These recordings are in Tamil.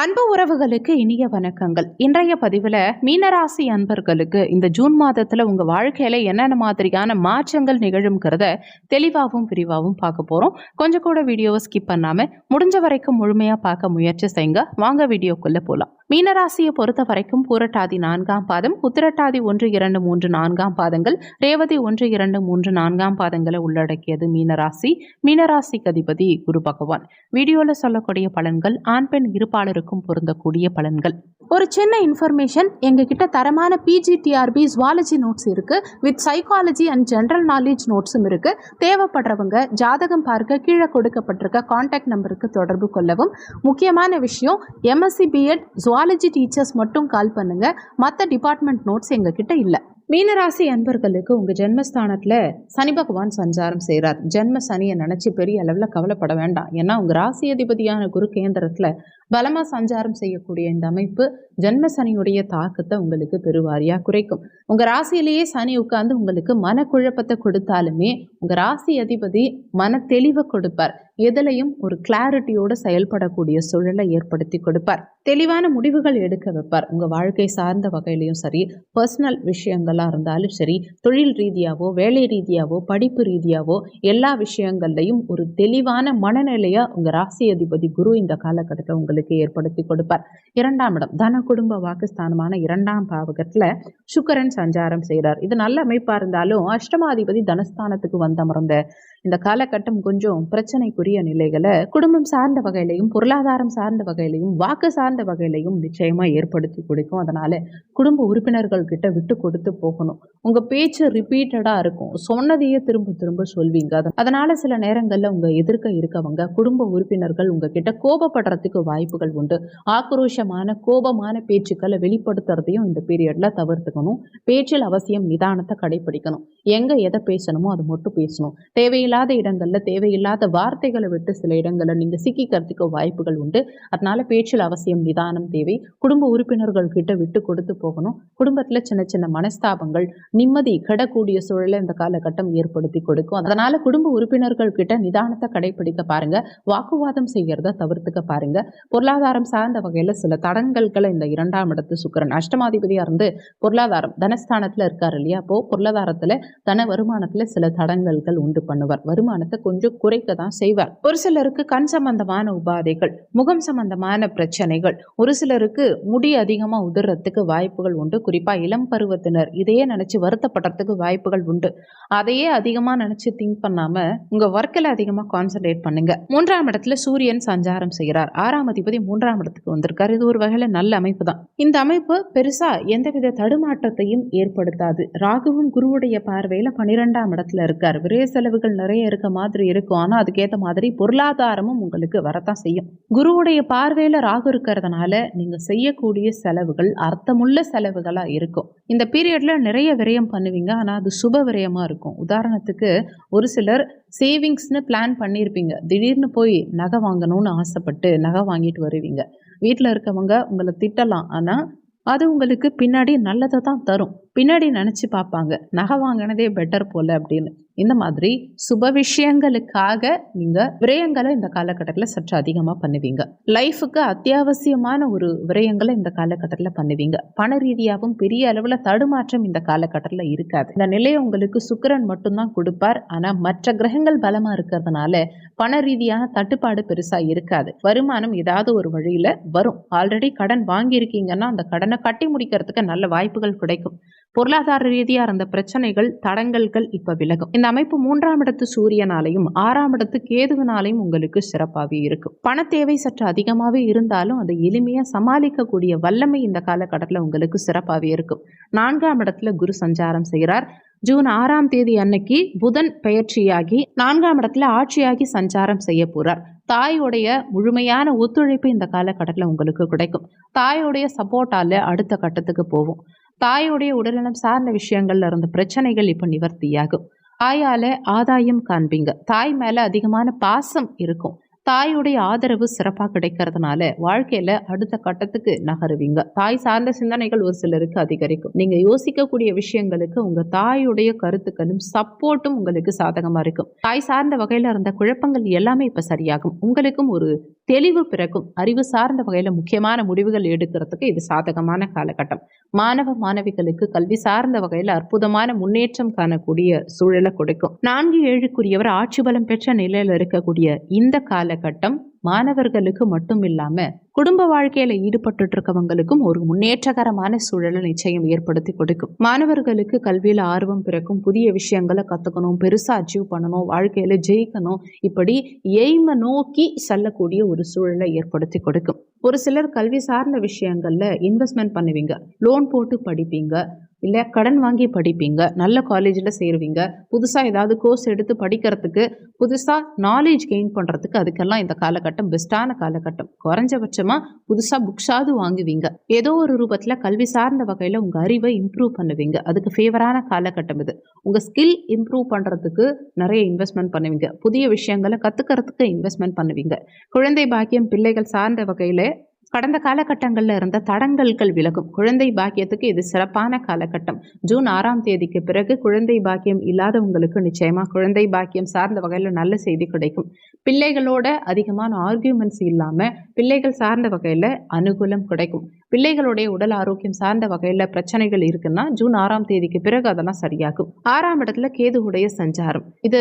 அன்பு உறவுகளுக்கு இனிய வணக்கங்கள். இன்றைய பதிவில் மீனராசி அன்பர்களுக்கு இந்த ஜூன் மாதத்தில் உங்கள் வாழ்க்கையில் என்னென்ன மாதிரியான மாற்றங்கள் நிகழும்ங்கிறத தெளிவாகவும் விரிவாகவும் பார்க்க போகிறோம் கொஞ்சம் கூட வீடியோவை ஸ்கிப் பண்ணாமல் முடிஞ்ச வரைக்கும் முழுமையாக பார்க்க முயற்சி செய்யுங்க வாங்க வீடியோக்குள்ளே போகலாம் மீனராசியை பொறுத்த வரைக்கும் பூரட்டாதி நான்காம் பாதம் உத்திரட்டாதி ஒன்று இரண்டு மூன்று நான்காம் பாதங்கள் ரேவதி ஒன்று இரண்டு மூன்று நான்காம் பாதங்களை உள்ளடக்கியது மீனராசி. மீனராசிக்கு அதிபதி குரு பகவான். வீடியோவில் சொல்லக்கூடிய பலன்கள் ஆண் பெண் இருப்பாளருக்கும் பொருந்தக்கூடிய பலன்கள். ஒரு சின்ன இன்ஃபர்மேஷன் எங்ககிட்ட தரமான பிஜிடிஆர்பி ஜுவாலஜி நோட்ஸ் இருக்கு with psychology and general knowledge நோட்ஸும் இருக்கு. தேவைப்படுறவங்க ஜாதகம் பார்க்க கீழே கொடுக்கப்பட்டிருக்க காண்டாக்ட் நம்பருக்கு தொடர்பு கொள்ளவும். முக்கியமான விஷயம் எம்எஸ்சி பிஎட் ஜுவாலஜி டீச்சர்ஸ் மட்டும் கால் பண்ணுங்க. மற்ற டிபார்ட்மெண்ட் நோட்ஸ் எங்ககிட்ட இல்லை. மீனராசி அன்பர்களுக்கு உங்கள் ஜென்மஸ்தானத்தில் சனி பகவான் சஞ்சாரம் செய்கிறார் ஜென்ம சனியை நினச்சி பெரிய அளவில் கவலைப்பட வேண்டாம். ஏன்னா உங்கள் ராசி அதிபதியான குரு கேந்திரத்தில் பலமாக சஞ்சாரம் செய்யக்கூடிய இந்த அமைப்பு ஜென்ம சனியுடைய தாக்கத்தை உங்களுக்கு பெருவாரியாக குறைக்கும். உங்கள் ராசியிலேயே சனி உட்கார்ந்து உங்களுக்கு மனக்குழப்பத்தை கொடுத்தாலுமே உங்கள் ராசி அதிபதி மன தெளிவை கொடுப்பார். எதுலையும் ஒரு கிளாரிட்டியோடு செயல்படக்கூடிய சூழலை ஏற்படுத்தி கொடுப்பார். தெளிவான முடிவுகள் எடுக்க வைப்பார். உங்கள் வாழ்க்கை சார்ந்த வகையிலையும் சரி பர்சனல் விஷயங்களாக இருந்தாலும் சரி தொழில் ரீதியாவோ வேலை ரீதியாவோ படிப்பு ரீதியாவோ எல்லா விஷயங்கள்லையும் ஒரு தெளிவான மனநிலையாக உங்கள் ராசி அதிபதி குரு இந்த காலகட்டத்தில் உங்களுக்கு ஏற்படுத்தி கொடுப்பார். இரண்டாம் இடம் தன குடும்ப வாக்குஸ்தானமான இரண்டாம் பாவகத்தில் சுக்கரன் சஞ்சாரம் செய்கிறார் இது நல்ல அமைப்பாக இருந்தாலும் அஷ்டமாதிபதி தனஸ்தானத்துக்கு வந்தமர்ந்த இந்த காலகட்டம் கொஞ்சம் பிரச்சனைக்குரிய நிலைகளை குடும்பம் சார்ந்த வகையிலையும் பொருளாதாரம் சார்ந்த வகையிலையும் வாக்கு சார்ந்த வகையிலையும் நிச்சயமா ஏற்படுத்தி கொடுக்கும். அதனால குடும்ப உறுப்பினர்கள் கிட்ட விட்டு கொடுத்து போகணும். உங்க பேச்சு ரிப்பீட்டடா இருக்கும். சொன்னதையே திரும்ப திரும்ப சொல்வீங்க. அத- அதனால சில நேரங்கள்ல உங்க எதிர்க்க இருக்கவங்க குடும்ப உறுப்பினர்கள் உங்ககிட்ட கோபப்படுறதுக்கு வாய்ப்புகள் உண்டு. ஆக்ரோஷமான கோபமான பேச்சுக்களை வெளிப்படுத்துறதையும் இந்த பீரியட்ல தவிர்த்துக்கணும். பேச்சில் அவசியம் நிதானத்தை கடைபிடிக்கணும். எங்க எதை பேசணுமோ அதை மட்டும் பேசணும். தேவையில்லை தேவையில்லாத இடங்களில் தேவையில்லாத வார்த்தைகளை விட்டு சில இடங்களில் நீங்கள் சிக்கிக்கிறதுக்கு வாய்ப்புகள் உண்டு. அதனால பேச்சில் அவசியம் நிதானம் தேவை. குடும்ப உறுப்பினர்கள் கிட்ட விட்டு கொடுத்து போகணும். குடும்பத்தில் சின்ன சின்ன மனஸ்தாபங்கள் நிம்மதி கெடக்கூடிய சூழலை இந்த காலகட்டம் ஏற்படுத்தி கொடுக்கும். அதனால குடும்ப உறுப்பினர்கள் கிட்ட நிதானத்தை கடைபிடிக்க பாருங்க. வாக்குவாதம் செய்கிறத தவிர்த்துக்க பாருங்க. பொருளாதாரம் சார்ந்த வகையில் சில தடங்கல்களை இந்த இரண்டாம் இடத்து சுக்கிரன் அஷ்டமாதிபதியாக இருந்து பொருளாதாரம் தனஸ்தானத்தில் இருக்கார் இல்லையா? அப்போ பொருளாதாரத்தில் தன வருமானத்தில் சில தடங்கல்கள் உண்டு பண்ணுவார். வருமானத்தை கொஞ்சம் குறைக்க தான் செய்வார். ஒரு சிலருக்கு கண் சம்பந்தமான உபாதைகள் முகம் சம்பந்தமான பிரச்சனைகள் ஒரு சிலருக்கு முடி அதிகமா உதிர்றதுக்கு வாய்ப்புகள் உண்டு. குறிப்பா இளம் பருவத்தினர் இதையே நினைச்சு வருத்தப்படுறதுக்கு வாய்ப்புகள் உண்டு. அதையே அதிகமா நினைச்சு திங்க் பண்ணாம உங்க ஒர்க்கில் அதிகமா கான்சென்ட்ரேட் பண்ணுங்க. மூன்றாம் இடத்துல சூரியன் சஞ்சாரம் செய்கிறார். ஆறாம் அதிபதி மூன்றாம் இடத்துக்கு வந்திருக்காரு. இது ஒரு வகையில நல்ல அமைப்பு தான். இந்த அமைப்பு பெருசா எந்தவித தடுமாற்றத்தையும் ஏற்படுத்தாது. ராகுவும் குருவுடைய பார்வையில் பன்னிரெண்டாம் இடத்துல இருக்கார். விரைய செலவுகள் நிறைய இருக்க மாதிரி இருக்கும். ஆனால் அதுக்கேற்ற மாதிரி பொருளாதாரமும் உங்களுக்கு வரத்தான் செய்யும். குருவுடைய பார்வையில் ராகு இருக்கிறதுனால நீங்கள் செய்யக்கூடிய செலவுகள் அர்த்தமுள்ள செலவுகளாக இருக்கும். இந்த பீரியட்ல நிறைய விரயம் பண்ணுவீங்க. ஆனால் அது சுப விரயமாக இருக்கும். உதாரணத்துக்கு ஒரு சிலர் சேவிங்ஸ்னு பிளான் பண்ணியிருப்பீங்க திடீர்னு போய் நகை வாங்கணும்னு ஆசைப்பட்டு நகை வாங்கிட்டு வருவீங்க. வீட்டில் இருக்கவங்க உங்களை திட்டலாம். ஆனால் அது உங்களுக்கு பின்னாடி நல்லதை தான் தரும். பின்னாடி நினச்சி பார்ப்பாங்க. நகை வாங்கினதே பெட்டர் போல அப்படின்னு. இந்த மாதிரி சுப விஷயங்களுக்காக நீங்கள் விரயங்களை இந்த காலகட்டத்தில் சற்று அதிகமாக பண்ணுவீங்க. லைஃபுக்கு அத்தியாவசியமான ஒரு விரயங்களை இந்த காலகட்டத்தில் பண்ணுவீங்க. பண ரீதியாகவும் பெரிய அளவில் தடுமாற்றம் இந்த காலகட்டத்தில் இருக்காது. இந்த நிலையை உங்களுக்கு சுக்கரன் மட்டும்தான் கொடுப்பார். ஆனால் மற்ற கிரகங்கள் பலமாக இருக்கிறதுனால பண ரீதியான தட்டுப்பாடு பெருசாக இருக்காது. வருமானம் ஏதாவது ஒரு வழியில் வரும். ஆல்ரெடி கடன் வாங்கியிருக்கீங்கன்னா அந்த கடனை கட்டி முடிக்கிறதுக்கு நல்ல வாய்ப்புகள் கிடைக்கும். பொருளாதார ரீதியாக இருந்த பிரச்சனைகள் தடங்கல்கள் இப்போ விலகும். இந்த அமைப்பு மூன்றாம் இடத்து சூரியனாலையும் ஆறாம் இடத்து கேதுவினாலையும் உங்களுக்கு சிறப்பாகவே இருக்கும். பண தேவை சற்று அதிகமாகவே இருந்தாலும் அதை எளிமையாக சமாளிக்கக்கூடிய வல்லமை இந்த காலகட்டத்தில் உங்களுக்கு சிறப்பாகவே இருக்கும். நான்காம் இடத்துல குரு சஞ்சாரம் செய்கிறார் ஜூன் ஆறாம் தேதி அன்னைக்கு புதன் பெயர்ச்சியாகி நான்காம் இடத்துல ஆட்சியாகி சஞ்சாரம் செய்ய போறார். தாயோடைய முழுமையான ஒத்துழைப்பு இந்த காலகட்டத்தில் உங்களுக்கு கிடைக்கும். தாயோடைய சப்போர்ட்டால அடுத்த கட்டத்துக்கு போவோம். தாயோடைய உடல்நலம் சார்ந்த விஷயங்கள்ல இருந்த பிரச்சனைகள் இப்போ நிவர்த்தியாகும். தாயால ஆதாயம் காண்பீங்க. தாய் மேல அதிகமான பாசம் இருக்கும். தாயுடைய ஆதரவு சிறப்பாக கிடைக்கிறதுனால வாழ்க்கையில அடுத்த கட்டத்துக்கு நகருவீங்க. தாய் சார்ந்த சிந்தனைகள் ஒரு சிலருக்கு அதிகரிக்கும். நீங்க யோசிக்கக்கூடிய விஷயங்களுக்கு உங்க தாயுடைய கருத்துக்களும் சப்போர்ட்டும் உங்களுக்கு சாதகமா இருக்கும். தாய் சார்ந்த வகையில இருந்த குழப்பங்கள் எல்லாமே இப்ப சரியாகும். உங்களுக்கும் ஒரு தெளிவு பிறக்கும். அறிவு சார்ந்த வகையில் முக்கியமான முடிவுகள் எடுக்கிறதுக்கு இது சாதகமான காலகட்டம். மாணவ மாணவிகளுக்கு கல்வி சார்ந்த வகையில் அற்புதமான முன்னேற்றம் காணக்கூடிய சூழலை கொடுக்கும். நான்கு ஏழுக்குரியவர் ஆட்சி பலம் பெற்ற நிலையில் இருக்கக்கூடிய இந்த காலகட்டம் மாணவர்களுக்கு மட்டும் இல்லாம குடும்ப வாழ்க்கையில ஈடுபட்டு இருக்கவங்களுக்கும் ஒரு முன்னேற்றகரமான சூழலை நிச்சயம் ஏற்படுத்தி கொடுக்கும். மாணவர்களுக்கு கல்வியில ஆர்வம் பிறக்கும். புதிய விஷயங்களை கத்துக்கணும் பெருசா அச்சீவ் பண்ணணும் வாழ்க்கையில ஜெயிக்கணும். இப்படி எய்மை நோக்கி செல்லக்கூடிய ஒரு சூழலை ஏற்படுத்தி கொடுக்கும். ஒரு சிலர் கல்வி சார்ந்த விஷயங்கள்ல இன்வெஸ்ட்மெண்ட் பண்ணுவீங்க. லோன் போட்டு படிப்பீங்க. இல்லை கடன் வாங்கி படிப்பீங்க நல்ல காலேஜில் சேருவீங்க புதுசாக ஏதாவது கோர்ஸ் எடுத்து படிக்கிறதுக்கு புதுசாக நாலேஜ் கெயின் பண்ணுறதுக்கு அதுக்கெல்லாம் இந்த காலகட்டம் பெஸ்ட்டான காலகட்டம். குறைஞ்சபட்சமாக புதுசாக புக்ஸாவது வாங்குவீங்க. ஏதோ ஒரு ரூபத்தில் கல்வி சார்ந்த வகையில் உங்கள் அறிவை இம்ப்ரூவ் பண்ணுவீங்க. அதுக்கு ஃபேவரான காலகட்டம் இது. உங்கள் ஸ்கில் இம்ப்ரூவ் பண்ணுறதுக்கு நிறைய இன்வெஸ்ட்மெண்ட் பண்ணுவீங்க. புதிய விஷயங்களை கற்றுக்கிறதுக்கு இன்வெஸ்ட்மெண்ட் பண்ணுவீங்க. குழந்தை பாக்கியம் பிள்ளைகள் சார்ந்த வகையில் கடந்த காலகட்டங்களில் இருந்த தடங்கல்கள் விலகும். குழந்தை பாக்கியத்துக்கு இது சிறப்பான காலகட்டம். ஜூன் ஆறாம் தேதிக்கு பிறகு குழந்தை பாக்கியம் இல்லாதவங்களுக்கு நிச்சயமாக குழந்தை பாக்கியம் சார்ந்த வகையில் நல்ல செய்தி கிடைக்கும். பிள்ளைகளோட அதிகமான ஆர்கியூமெண்ட்ஸ் இல்லாமல் பிள்ளைகள் சார்ந்த வகையில் அனுகூலம் கிடைக்கும். பிள்ளைகளுடைய உடல் ஆரோக்கியம் சார்ந்த வகையில் பிரச்சனைகள் இருக்குன்னா ஜூன் ஆறாம் தேதிக்கு பிறகு அதெல்லாம் சரியாகும். ஆறாம் இடத்துல கேதுவுடைய சஞ்சாரம். இது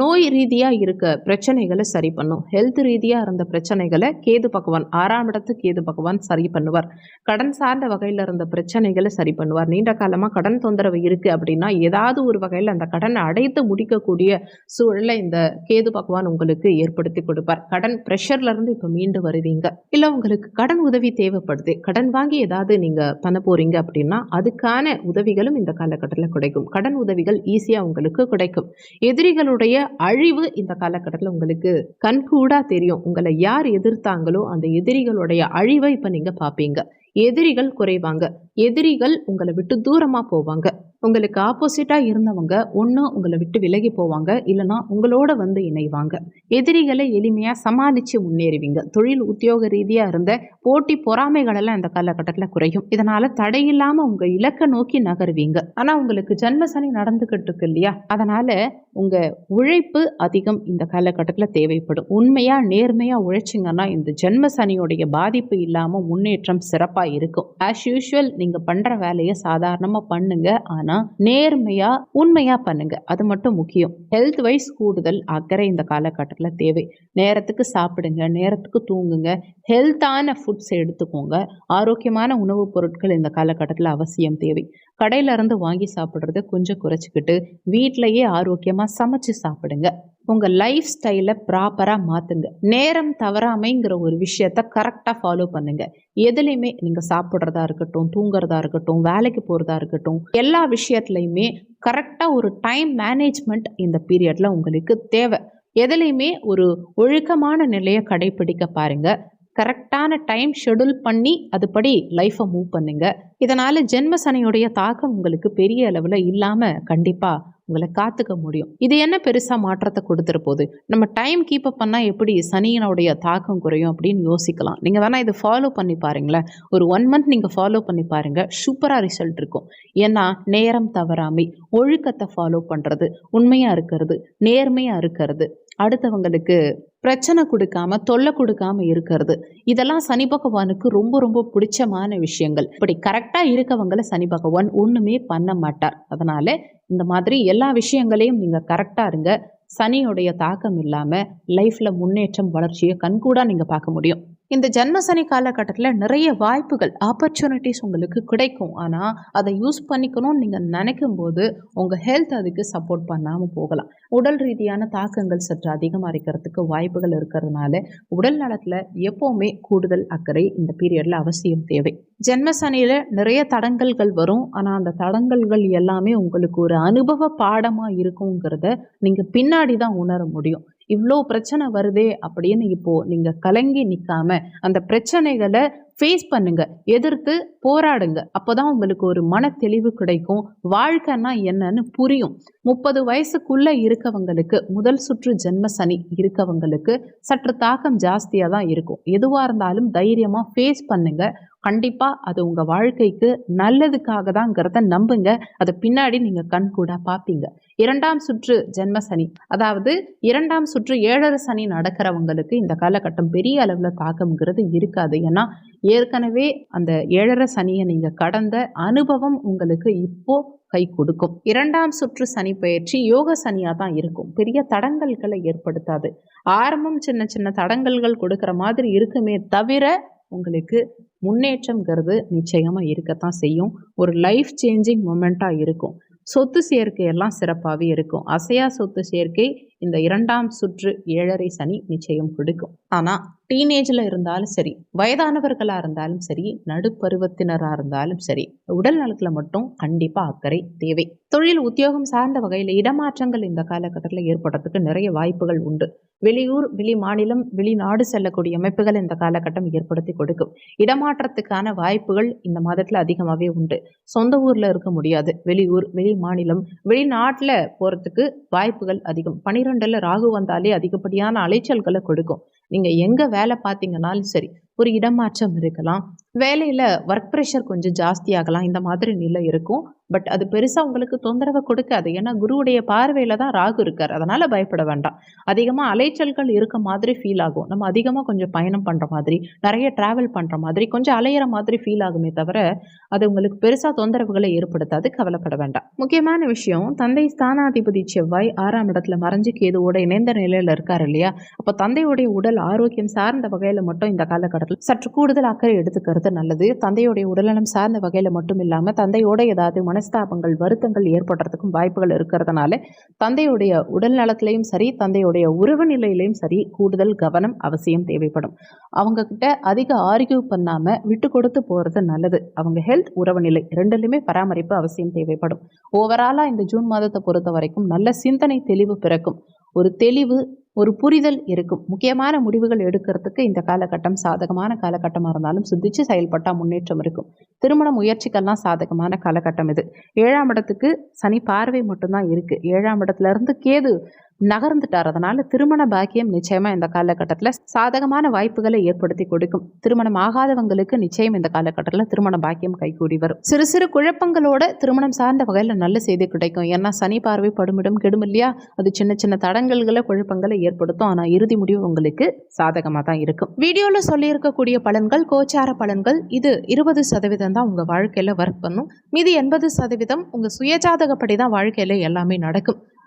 நோய் ரீதியாக இருக்க பிரச்சனைகளை சரி பண்ணும். ஹெல்த் ரீதியாக இருந்த பிரச்சனைகளை கேது பகவான் ஆறாம் இடத்து கேது பகவான் சரி பண்ணுவார். கடன் சார்ந்த வகையில் இருந்த பிரச்சனைகளை சரி பண்ணுவார். நீண்ட காலமாக கடன் தொந்தரவு இருக்குது அப்படின்னா ஏதாவது ஒரு வகையில் அந்த கடனை அடைத்து முடிக்கக்கூடிய சூழலை இந்த கேது பகவான் உங்களுக்கு ஏற்படுத்தி கொடுப்பார். கடன் ப்ரெஷர்லேருந்து இப்போ மீண்டு வருவீங்க. இல்லை உங்களுக்கு கடன் உதவி தேவைப்படுது. கடன் வாங்கி ஏதாவது நீங்க பண்ண போறீங்க அப்படின்னா அதுக்கான உதவிகளும் இந்த காலகட்டத்தில் கிடைக்கும். கடன் உதவிகள் ஈஸியாக உங்களுக்கு கிடைக்கும். எதிரிகளுடைய அழிவு இந்த காலகட்டத்தில் உங்களுக்கு கண்கூடா தெரியும். உங்களை யார் எதிர்த்தாங்களோ அந்த எதிரிகளுடைய அழிவை இப்போ நீங்க பார்ப்பீங்க. எதிரிகள் குறைவாங்க. எதிரிகள் உங்களை விட்டு தூரமாக போவாங்க. உங்களுக்கு ஆப்போசிட்டாக இருந்தவங்க ஒன்று உங்களை விட்டு விலகி போவாங்க. இல்லைனா உங்களோட வந்து இணைவாங்க. எதிரிகளை எளிமையாக சமாளித்து முன்னேறுவீங்க. தொழில் உத்தியோக ரீதியாக இருந்த போட்டி பொறாமைகளெல்லாம் இந்த காலகட்டத்தில் குறையும். இதனால் தடையில்லாமல் உங்கள் இலக்கை நோக்கி நகருவீங்க. ஆனால் உங்களுக்கு ஜன்ம சனி நடந்துக்கிட்டு இருக்கு இல்லையா? அதனால் உங்கள் உழைப்பு அதிகம் இந்த காலகட்டத்தில் தேவைப்படும். உண்மையாக நேர்மையாக உழைச்சிங்கன்னா இந்த ஜென்ம சனியோடைய பாதிப்பு இல்லாமல் முன்னேற்றம் சிறப்பாக இருக்கும். ஆஸ் யூஷுவல் நீங்கள் பண்ணுற வேலையை சாதாரணமாக பண்ணுங்க. ஆனால் நேர்மையாக உண்மையாக பண்ணுங்க. அது மட்டும் முக்கியம். ஹெல்த் வைஸ் கூடுதல் அக்கறை இந்த காலகட்டத்தில் தேவை. நேரத்துக்கு சாப்பிடுங்க நேரத்துக்கு தூங்குங்க. ஹெல்த்தான ஃபுட்ஸ் எடுத்துக்கோங்க. ஆரோக்கியமான உணவுப் பொருட்கள் இந்த காலகட்டத்தில் அவசியம் தேவை. கடையில இருந்து வாங்கி சாப்பிட்றத கொஞ்சம் குறைச்சிக்கிட்டு வீட்டிலையே ஆரோக்கியமாக சமைச்சு சாப்பிடுங்க. உங்கள் லைஃப் ஸ்டைலை ப்ராப்பராக மாற்றுங்க நேரம் தவறாமைங்கிற ஒரு விஷயத்த கரெக்டாக ஃபாலோ பண்ணுங்க. எதுலேயுமே நீங்கள் சாப்பிட்றதா இருக்கட்டும் தூங்குறதா இருக்கட்டும் வேலைக்கு போகிறதா இருக்கட்டும் எல்லா விஷயத்துலையுமே கரெக்டாக ஒரு டைம் மேனேஜ்மெண்ட் இந்த பீரியடில் உங்களுக்கு தேவை. எதுலேயுமே ஒரு ஒழுக்கமான நிலையை கடைபிடிக்க பாருங்க. கரெக்டான டைம் ஷெடியூல் பண்ணி அதுபடி லைஃப்பை மூவ் பண்ணுங்க. இதனால் ஜென்ம சனியுடைய தாக்கம் உங்களுக்கு பெரிய அளவில் இல்லாமல் கண்டிப்பாக உங்களை காத்துக்க முடியும். இது என்ன பெருசாக மாற்றத்தை கொடுத்துற போது? நம்ம டைம் கீப் அப் பண்ணால் எப்படி சனியினுடைய தாக்கம் குறையும் அப்படின்னு யோசிக்கலாம். நீங்கள் வேணால் இதை ஃபாலோ பண்ணி பாருங்களேன். ஒரு ஒன் மந்த் நீங்கள் ஃபாலோ பண்ணி பாருங்கள் சூப்பராக ரிசல்ட் இருக்கும். ஏன்னா நேரம் தவறாமை ஒழுக்கத்தை ஃபாலோ பண்ணுறது உண்மையாக இருக்கிறது நேர்மையாக இருக்கிறது. அடுத்தவங்களுக்கு பிரச்சனை கொடுக்காம தொல்லை கொடுக்காம இருக்கிறது. இதெல்லாம் சனி பகவானுக்கு ரொம்ப ரொம்ப பிடிச்சமான விஷயங்கள். இப்படி கரெக்டாக இருக்கவங்களை சனி பகவான் ஒன்றுமே பண்ண மாட்டார். அதனால இந்த மாதிரி எல்லா விஷயங்களையும் நீங்கள் கரெக்டாக இருங்க. சனியுடைய தாக்கம் இல்லாமல் லைஃப்பில் முன்னேற்றம் வளர்ச்சியை கண்கூடாக நீங்கள் பார்க்க முடியும். இந்த ஜென்ம சனி காலகட்டத்தில் நிறைய வாய்ப்புகள் ஆப்பர்ச்சுனிட்டிஸ் உங்களுக்கு கிடைக்கும். ஆனால் அதை யூஸ் பண்ணிக்கணும்னு நீங்கள் நினைக்கும் போது உங்கள் ஹெல்த் அதுக்கு சப்போர்ட் பண்ணாமல் போகலாம். உடல் ரீதியான தாக்கங்கள் சற்று அதிகமாக இருக்கிறதுக்கு வாய்ப்புகள் இருக்கிறதுனால உடல் நலத்தில் எப்போவுமே கூடுதல் அக்கறை இந்த பீரியடில் அவசியம் தேவை. ஜென்ம சனியில் நிறைய தடங்கல்கள் வரும். ஆனால் அந்த தடங்கல்கள் எல்லாமே உங்களுக்கு ஒரு அனுபவ பாடமாக இருக்குங்கிறத நீங்கள் பின்னாடி தான் உணர முடியும். இவ்வளோ பிரச்சனை வருதே அப்படின்னு இப்போது நீங்கள் கலங்கி நிற்காம அந்த பிரச்சனைகளை ஃபேஸ் பண்ணுங்க எதிர்த்து போராடுங்க. அப்போ தான் உங்களுக்கு ஒரு மன தெளிவு கிடைக்கும். வாழ்க்கைன்னா என்னன்னு புரியும். முப்பது வயசுக்குள்ள இருக்கவங்களுக்கு முதல் சுற்று ஜென்ம சனி இருக்கவங்களுக்கு சற்று தாக்கம் ஜாஸ்தியாக தான் இருக்கும். எதுவாக இருந்தாலும் தைரியமாக ஃபேஸ் பண்ணுங்க. கண்டிப்பாக அது உங்கள் வாழ்க்கைக்கு நல்லதுக்காக தாங்கிறத நம்புங்க. அதை பின்னாடி நீங்கள் கண் கூட பார்ப்பீங்க இரண்டாம் சுற்று ஜென்ம சனி அதாவது இரண்டாம் சுற்று ஏழரை சனி நடக்கிறவங்களுக்கு இந்த காலகட்டம் பெரிய அளவில் தாக்கம்ங்கிறது இருக்காது. ஏன்னா ஏற்கனவே அந்த ஏழரை சனியை நீங்கள் கடந்த அனுபவம் உங்களுக்கு இப்போ கை கொடுக்கும். இரண்டாம் சுற்று சனி பயிற்சி யோக சனியாக தான் இருக்கும். பெரிய தடங்கல்களை ஏற்படுத்தாது. ஆரம்பம் சின்ன சின்ன தடங்கல்கள் கொடுக்குற மாதிரி இருக்குமே தவிர உங்களுக்கு முன்னேற்றம்ங்கிறது நிச்சயமாக இருக்கத்தான் செய்யும். ஒரு லைஃப் சேஞ்சிங் மூமெண்ட்டாக இருக்கும். சொத்து சேர்க்கையெல்லாம் சிறப்பாகவே இருக்கும். அசையா சொத்து சேர்க்கை இந்த இரண்டாம் சுற்று ஏழரை சனி நிச்சயம் கொடுக்கும். ஆனால் டீனேஜில் இருந்தாலும் சரி வயதானவர்களாக இருந்தாலும் சரி நடுப்பருவத்தினராக இருந்தாலும் சரி உடல் நலத்தில் மட்டும் கண்டிப்பாக அக்கறை தேவை. தொழில் உத்தியோகம் சார்ந்த வகையில் இடமாற்றங்கள் இந்த காலகட்டத்தில் ஏற்படுறதுக்கு நிறைய வாய்ப்புகள் உண்டு. வெளியூர் வெளி மாநிலம் வெளிநாடு செல்லக்கூடிய அமைப்புகள் இந்த காலகட்டம் ஏற்படுத்தி கொடுக்கும். இடமாற்றத்துக்கான வாய்ப்புகள் இந்த மாதத்தில் அதிகமாகவே உண்டு. சொந்த ஊரில் இருக்க முடியாது. வெளியூர் வெளி மாநிலம் வெளிநாட்டில் போகிறதுக்கு வாய்ப்புகள் அதிகம். பனிரெண்டில் ராகு வந்தாலே அதிகப்படியான அலைச்சல்களை கொடுக்கும். நீங்கள் எங்கே வேலை பார்த்தீங்கன்னாலும் சரி ஒரு இடமாற்றம் இருக்கலாம். வேலையில் ஒர்க் ப்ரெஷர் கொஞ்சம் ஜாஸ்தியாகலாம் இந்த மாதிரி நிலை இருக்கும். பட் அது பெருசாக உங்களுக்கு தொந்தரவை கொடுக்காது. ஏன்னா குருவுடைய பார்வையில் தான் ராகு இருக்கார். அதனால் பயப்பட வேண்டாம். அதிகமாக அலைச்சல்கள் இருக்க மாதிரி ஃபீல் ஆகும். நம்ம அதிகமாக கொஞ்சம் பயணம் பண்ணுற மாதிரி நிறைய ட்ராவல் பண்ணுற மாதிரி கொஞ்சம் அலையிற மாதிரி ஃபீல் ஆகுமே தவிர அது உங்களுக்கு பெருசாக தொந்தரவுகளை ஏற்படுத்தாது. கவலைப்பட வேண்டாம். முக்கியமான விஷயம் தந்தை ஸ்தானாதிபதி செவ்வாய் ஆறாம் இடத்துல மறைஞ்சு கேதுவோட இணைந்த நிலையில் இருக்கார் இல்லையா? அப்போ தந்தையுடைய உடல் ஆரோக்கியம் சார்ந்த வகையில் மட்டும் இந்த காலகட்டத்தில் சற்று கூடுதல் அக்கறை எடுத்துக்கிறது நல்லது. தந்தையுடைய உடல்நலம் சார்ந்த வகையில் மட்டும் இல்லாமல் தந்தையோட ஏதாவது மனஸ்தாபங்கள் வருத்தங்கள் ஏற்படுறதுக்கும் வாய்ப்புகள் இருக்கிறதுனால தந்தையுடைய உடல் நலத்திலையும் சரி தந்தையுடைய உறவு நிலையிலையும் சரி கூடுதல் கவனம் அவசியம் தேவைப்படும். அவங்க கிட்ட அதிக ஆர்கியூ பண்ணாமல் விட்டு கொடுத்து போகிறது நல்லது. அவங்க ஹெல்த் உறவு நிலை ரெண்டுலையுமே பராமரிப்பு அவசியம் தேவைப்படும். ஓவராலாக இந்த ஜூன் மாதத்தை பொறுத்த வரைக்கும் நல்ல சிந்தனை தெளிவு பிறக்கும். ஒரு தெளிவு ஒரு புரிதல் இருக்கும். முக்கியமான முடிவுகள் எடுக்கிறதுக்கு இந்த காலகட்டம் சாதகமான காலகட்டமாக இருந்தாலும் சிந்திச்சு செயல்பட்டால் முன்னேற்றம் இருக்கும். திருமண முயற்சிக்கெல்லாம் சாதகமான காலகட்டம் இது. ஏழாம் இடத்துக்கு சனி பார்வை மட்டும்தான் இருக்குது ஏழாம் இடத்துல இருந்து கேது நகர்ந்துட்டார். அதனால் திருமண பாக்கியம் நிச்சயமா இந்த காலகட்டத்தில் சாதகமான வாய்ப்புகளை ஏற்படுத்தி கொடுக்கும். திருமணம் ஆகாதவங்களுக்கு நிச்சயம் இந்த காலகட்டத்தில் திருமண பாக்கியம் கைகூடி வரும். சிறு சிறு குழப்பங்களோட திருமணம் சார்ந்த வகையில் நல்ல செய்தி கிடைக்கும். ஏன்னா சனி பார்வை படுமிடம் கெடும் இல்லையா அது சின்ன சின்ன தடங்கல்களை குழப்பங்களை ஏற்படுத்தும். ஆனால் இறுதி முடிவு உங்களுக்கு சாதகமாக தான் இருக்கும். வீடியோவில் சொல்லியிருக்கக்கூடிய பலன்கள் கோச்சார பலன்கள் இது இருபது சதவீதம் தான் உங்கள் வாழ்க்கையில் ஒர்க் பண்ணும். மீதி எண்பது சதவீதம் உங்கள் சுயஜாதகப்படி தான் வாழ்க்கையில் எல்லாமே நடக்கும்.